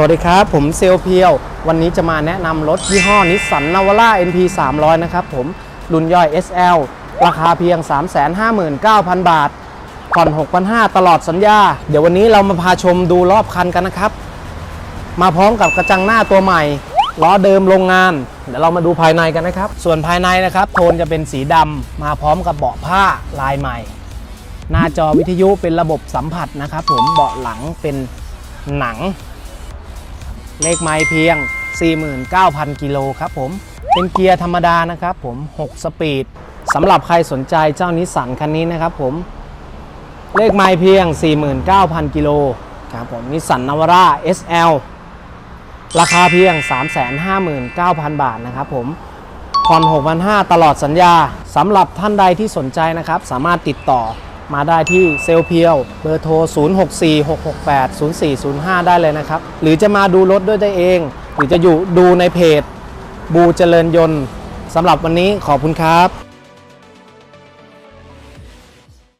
สวัสดีครับ ผมเซลเพียว วันนี้จะมาแนะนำรถยี่ห้อนิสสันนาวาร่า NP 300 นะครับผม รุ่นย่อย SL ราคาเพียง 359,000 บาท ผ่อน 6,500 ตลอดสัญญา เดี๋ยววันนี้เรามาพาชมดูรอบคันกันนะครับ มาพร้อมกับกระจังหน้าตัวใหม่ล้อเดิมโรงงาน เดี๋ยวเรามาดูภายในกันนะครับ ส่วนภายในนะครับ โทนจะเป็นสีดำมาพร้อมกับเบาะผ้าลายใหม่ หน้าจอวิทยุเป็นระบบสัมผัสนะครับผมเบาะหลังเป็นหนัง เลขไม้เพียง 49,000 กิโลครับผม เป็นเกียร์ธรรมดานะครับผม 6 สปีดสำหรับใครสนใจเจ้านิสสันคันนี้นะครับผม เลขไม้เพียง 49,000 กิโลครับผมนิสสันนาวาร่า SL ราคาเพียง 359,000 บาทนะครับผมผ่อน6,500ตลอดสัญญาสำหรับท่านใดที่สนใจนะครับ สามารถติดต่อ มาได้ที่เซลเพียว เบอร์โทร 0646680405 ได้เลยนะครับ หรือจะมาดูรถด้วยตัวเอง หรือจะอยู่ดูในเพจ บูเจริญยนต์สำหรับวันนี้ขอบคุณครับ